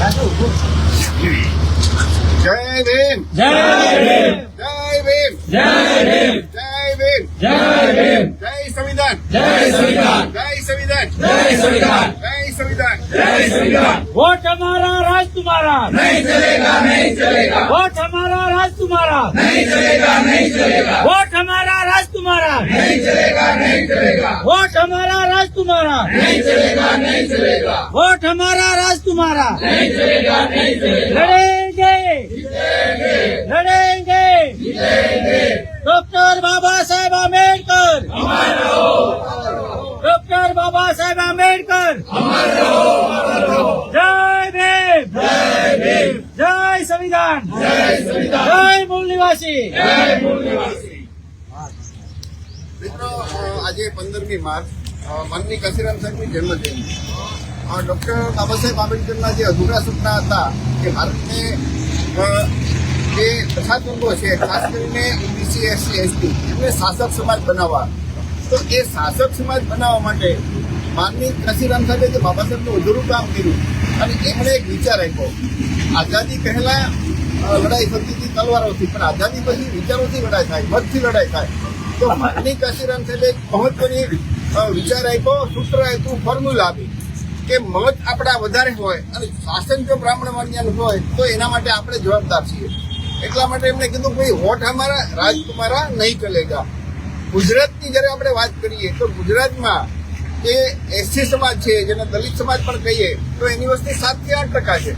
જય ભીમ જય ભીમ જય ભીમ જય ભીમ જય ભીમ જય ભીમ જય સંવિધાન જય સંવિધાન જય સંવિધાન જય સંવિધાન જય संविधान जय संविधान वोट हमारा राज तुम्हारा नहीं चलेगा नहीं चलेगा वोट हमारा राज तुम्हारा नहीं चलेगा नहीं चलेगा वोट हमारा राज तुम्हारा नहीं चलेगा नहीं चलेगा वोट हमारा तुम्हारा नहीं चलेगा नहीं चलेगा वोट हमारा राज तुम्हारा नहीं चलेगा नहीं चलेगा लड़ेंगे लड़ेंगे डॉक्टर बाबा साहेब आम्बेडकर डॉक्टर बाबा साहेब आम्बेडकर जय भीम जय संविधान जय मूल निवासी મિત્રો અ, આજે પંદરમી માર્ચ અ, માનની કાશીરામ સાહેબની જન્મજયંતિ ડૉક્ટર બાબા સાહેબ આંબેડકરના જે અધૂરા સપના હતા કે ભારતને જે વર્ગો છે, ખાસ કરીને ઓબીસી એસસી એસટી, એમને શાસક સમાજ બનાવવા. તો એ શાસક સમાજ બનાવવા માટે માનની કાશીરામ સાહેબે જે બાબા સાહેબનું અધૂરું કામ કર્યું, અને એમણે એક વિચાર આપ્યો. આઝાદી પહેલાં લડાઈ થતી હતી તલવારોથી, પણ આઝાદી પછી વિચારોથી લડાઈ થાય, મતથી લડાઈ થાય. તો માનની કાશીરામ સાહેબે એક મહત્વની વિચાર આપ્યો, સૂત્ર આપ્યું ફોર્મ્યુલા આપી કે મત આપણા વધારે હોય અને શાસન જો બ્રાહ્મણ વર્ણ્યનું હોય, તો એના માટે આપણે જવાબદાર છીએ. એટલા માટે એમણે કીધું, ભાઈ, વોટ અમારા રાજ તમારા નહીં ચલેગા ગુજરાતની જ્યારે આપણે વાત કરીએ, તો ગુજરાતમાં જે એસસી સમાજ છે, જેને દલિત સમાજ પણ કહીએ, તો એની વસ્તી સાત આઠ ટકા છે.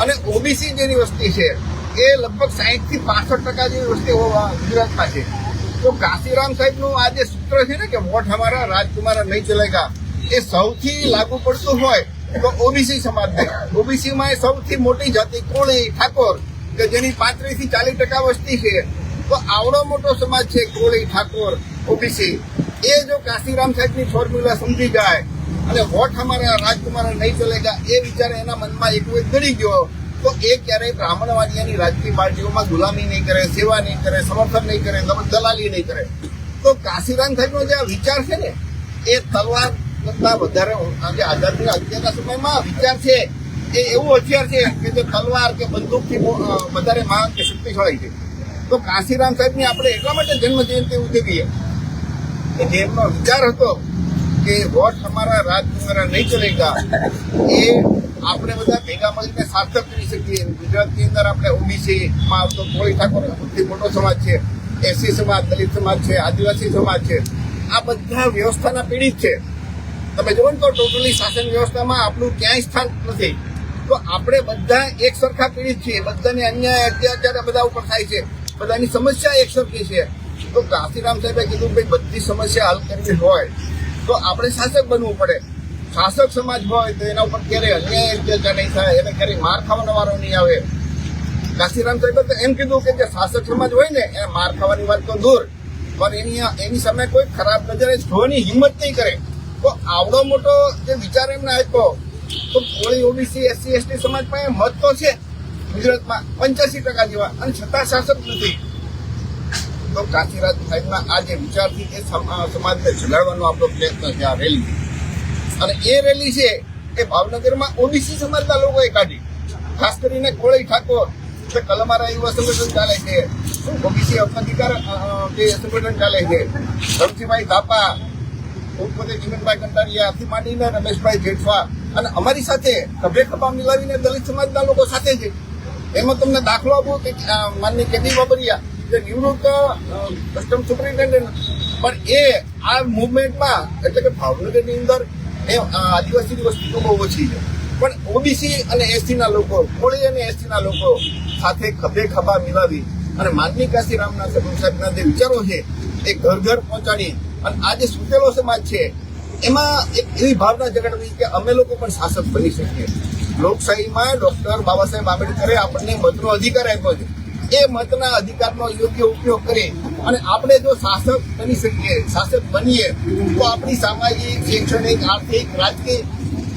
અને ઓબીસી જેની વસ્તી છે, એ લગભગ સાહીઠથી પાસઠ ટકા જેવી વસ્તી હોવા ગુજરાતમાં છે. તો કાશીરામ સાહેબનું આ જે સૂત્ર છે ને કે વોટ અમારા રાજકુમાર નહીં ચલેગા એ સૌથી લાગુ પડતું હોય તો ઓબીસી સમાજને. ઓબીસીમાં સૌથી મોટી જાતિ કોળી ઠાકોર, કે જેની પાંત્રીસથી ચાલીસ ટકા વસ્તી છે. તો આવડો મોટો સમાજ છે કોળી ઠાકોર, ઓબીસી? એ જો કાશીરામ સાહેબની ફોર્મ્યુલા સમજી જાય અને વોટ અમારા રાજકુમાર નહીં ચલેગા એ વિચાર એના મનમાં એક ગળી ગયો. તો એ ક્યારેય બ્રાહ્મણવાદીની રાજકીય પાર્ટીઓમાં ગુલામી નહીં કરે, સેવા નહીં કરે, સમર્થન નહીં કરે દલાલી નહીં કરે. તો કાશીરામ સાહેબનો જે આ વિચાર છે ને, એ તલવાર કરતા વધારે આજે આઝાદીના અત્યારના સમયમાં વિચાર છે. એ એવું હથિયાર છે કે જે તલવાર કે બંદૂકથી વધારે માંગ કે શક્તિશાળી છે. તો કાશીરામ સાહેબની આપણે એટલા માટે જન્મ જયંતિ ઉજવીએ. કે જેમનો વિચાર હતો કે વોટ અમારા રાજ નહીં ચલેગા, એ આપણે બધા ભેગા મળીને સાર્થક કરી શકીએ. ગુજરાતની અંદર આપણે ઓબીસી માં આવતો કોળી ઠાકોર, સૌથી મોટો સમાજ છે. એસસી સમાજ, દલિત સમાજ છે, આદિવાસી સમાજ છે. આ બધા વ્યવસ્થાના પીડિત છે. તમે જુઓ ને તો ટોટલી શાસન વ્યવસ્થામાં આપણું ક્યાંય સ્થાન નથી. તો આપણે બધા એક સરખા પીડિત છીએ. બધાને અન્યાય, અત્યાચાર બધા ઉપર થાય છે. બધાની સમસ્યા એક સરખી છે. તો કાશીરામ સાહેબે કીધું ભાઈ બધી સમસ્યા હલ કરવી હોય તો આપણે શાસક બનવું પડે. શાસક સમાજ હોય તો એના ઉપર ક્યારેય અન્યાય, અત્યાચાર નહીં થાય. એને ક્યારેય માર ખાવાનો વારો નહીં આવે. કાશીરામ સાહેબે તો એમ કીધું કે જે શાસક સમાજ હોય ને, એને માર ખાવાની વાત તો દૂર. પણ એની એની સામે કોઈ ખરાબ નજરે જોવાની હિંમત નહીં કરે. તો આવડો મોટો જે વિચાર એમને આપ્યો, તો કોળી ઓબીસી, એસસી, એસટી સમાજ પાસે મત તો છે ગુજરાતમાં પંચ્યાસી ટકા જેવા, અને છતાં શાસક નથી. તો કાશીરાજ સાહેબના આ જે વિચારથી એ સમાજને જગાડવાનો આપણો પ્રયત્ન છે, આ રેલી અને એ રેલી છે એ ભાવનગરમાં ઓબીસી સમાજના લોકોએ કાઢી. ખાસ કરીને કોળી ઠાકોર, જે કલમારા યુવા સંગઠન ચાલે છે ઓબીસી અધિકાર જે સંગઠન ચાલે છે? ધમસીભાઈ થાપા પોતે જીવનભાઈ કંટારિયાથી માંડીને રમેશભાઈ જેઠવા અને અમારી સાથે ખભે ખભા મિલાવીને દલિત સમાજના લોકો સાથે છે. એમાં તમને દાખલો આપું કે માનની કેટી બાબરિયા, જે નિવૃત્ત કસ્ટમ સુપરિન્ટેન્ડન્ટ, પણ એ આ મુવમેન્ટમાં એટલે કે ભાવનગરની અંદર એ આદિવાસીની વસ્તી બહુ ઓછી છે. પણ ઓબીસી અને એસટીના લોકો, કોળી અને એસટીના લોકો સાથે ખભે ખભા મિલાવી અને માનની કાશીરામના સાહેબના જે વિચારો છે, એ ઘર ઘર પહોંચાડી અને આ જે સુતેલો સમાજ છે, એમાં એક એવી ભાવના જગાડવી કે અમે લોકો પણ શાસક બની શકીએ. લોકશાહીમાં ડોક્ટર બાબા સાહેબ આંબેડકરે આપણને મતનો અધિકાર આપ્યો છે. એ મતના અધિકારનો યોગ્ય ઉપયોગ કરે. અને આપણે જો શાસક બની શકીએ, શાસક બનીએ, તો આપણી સામાજિક, શૈક્ષણિક, આર્થિક, રાજકીય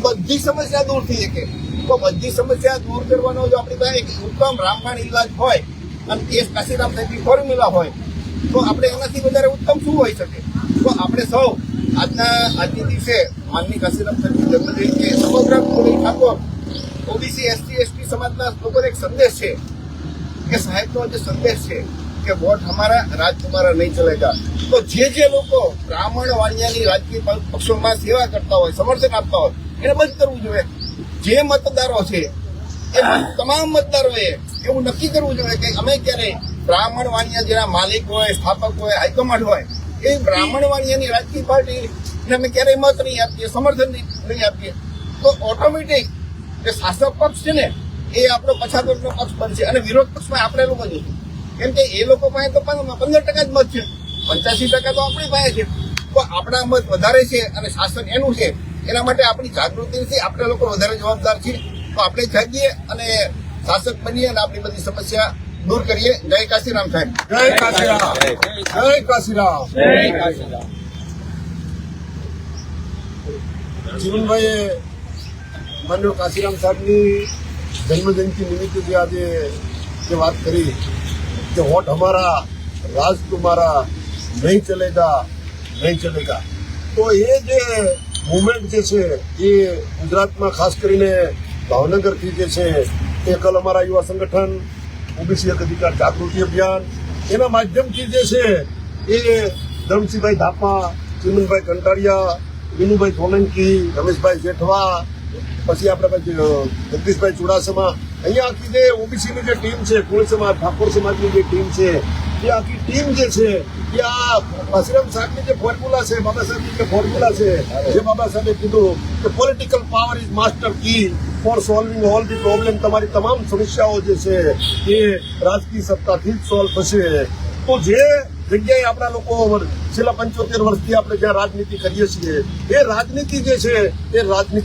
બધી સમસ્યા દૂર થઈ શકે. તો બધી સમસ્યા દૂર કરવાનો જો આપણી પાસે એક ઉત્તમ રામબાણ ઇલાજ હોય, અને એ કાશીરામ સાહેબની ફોર્મ્યુલા હોય, તો આપણે એનાથી વધારે ઉત્તમ શું હોઈ શકે? તો આપણે સૌ આજના, આજની દિવસે માનની કાશીરામ સાહેબની જન્મજયંતિ સમગ્ર ઠાકોર, ઓબીસી, એસટી એસટી સમાજના લોકોને એક સંદેશ છે. કે સાહેબનો જે સંદેશ છે કે વોટ હમારા રાજ તમારા નહીં ચલેગા તો જે જે લોકો બ્રાહ્મણ વાણિયાની રાજકીય પક્ષોમાં સેવા કરતા હોય, સમર્થન આપતા હોય, એને બંધ કરવું જોઈએ. જે મતદારો છે, એ તમામ મતદારોએ એવું નક્કી કરવું જોઈએ કે અમે ક્યારે બ્રાહ્મણ વાણિયા જેના માલિક હોય, સ્થાપક હોય, હાઈકમાન્ડ હોય, એ બ્રાહ્મણ વાણિયાની રાજકીય પાર્ટી ને અમે ક્યારેય મત નહીં આપીએ, સમર્થન નહીં આપીએ. તો ઓટોમેટિક જે શાસક પક્ષ છે ને એ આપણો પછાતનો પક્ષ બનશે અને વિરોધ પક્ષમાં આપણે લોકો જ કેમ કે એ લોકો પાસે તો પંદર ટકા જ મત છે. પંચ્યાસી ટકા તો આપણી પાસે છે. તો આપણા મત વધારે છે અને શાસન એનું છે. એના માટે આપણી જાગૃતિથી આપણે લોકો વધારે જવાબદાર છીએ તો આપણે જાગીએ અને શાસક બનીએ અને આપણી બધી સમસ્યા દૂર કરીએ. જય કાશીરામ સાહેબ. જય કાશીરામ. જય કાશીરામ. જીવનભાઈએ માન્ય કાશીરામ સાહેબની જન્મજયંતિ નિમિત્તે જે આજે જે વાત કરી કે વોટ અમારા રાજ તુમારા નહીં ચલેગા નહીં ચલેગા. તો એ જે મુવમેન્ટ જે છે એ ગુજરાતમાં ખાસ કરીને ભાવનગરથી જે છે એ કલ અમારા યુવા સંગઠન, ઓબીસી હક અધિકાર જાગૃતિ અભિયાન, એના માધ્યમથી જે છે એ ધરમસિંહભાઈ ધાપા ચિમનભાઈ કંટાળિયા, વિનુભાઈ સોલંકી, રમેશભાઈ જેઠવા પછી આપણે જગદીશભાઈ ચુડાસમા. અહીંયા આખી જે ઓબીસીની જે ટીમ છે કુળ સમાજ, ઠાકોર સમાજની જે ટીમ છે, એ આખી ટીમ જે છે, એ આ કાશીરામ સાહેબની જે ફોર્મ્યુલા છે, બાબા સાહેબની જે ફોર્મ્યુલા છે, જે બાબા સાહેબે કીધું કે political power is master key for solving all the problem તમારી તમામ સમસ્યાઓ જે છે, એ રાજકીય સત્તાથી જ સોલ્વ થશે. તો જે જગ્યાએ આપણા લોકો છેલ્લા પંચોતેર વર્ષથી આપણે જ્યાં રાજનીતિ કરીએ છીએ, એ રાજનીતિ જે છે, એ રાજનીતિ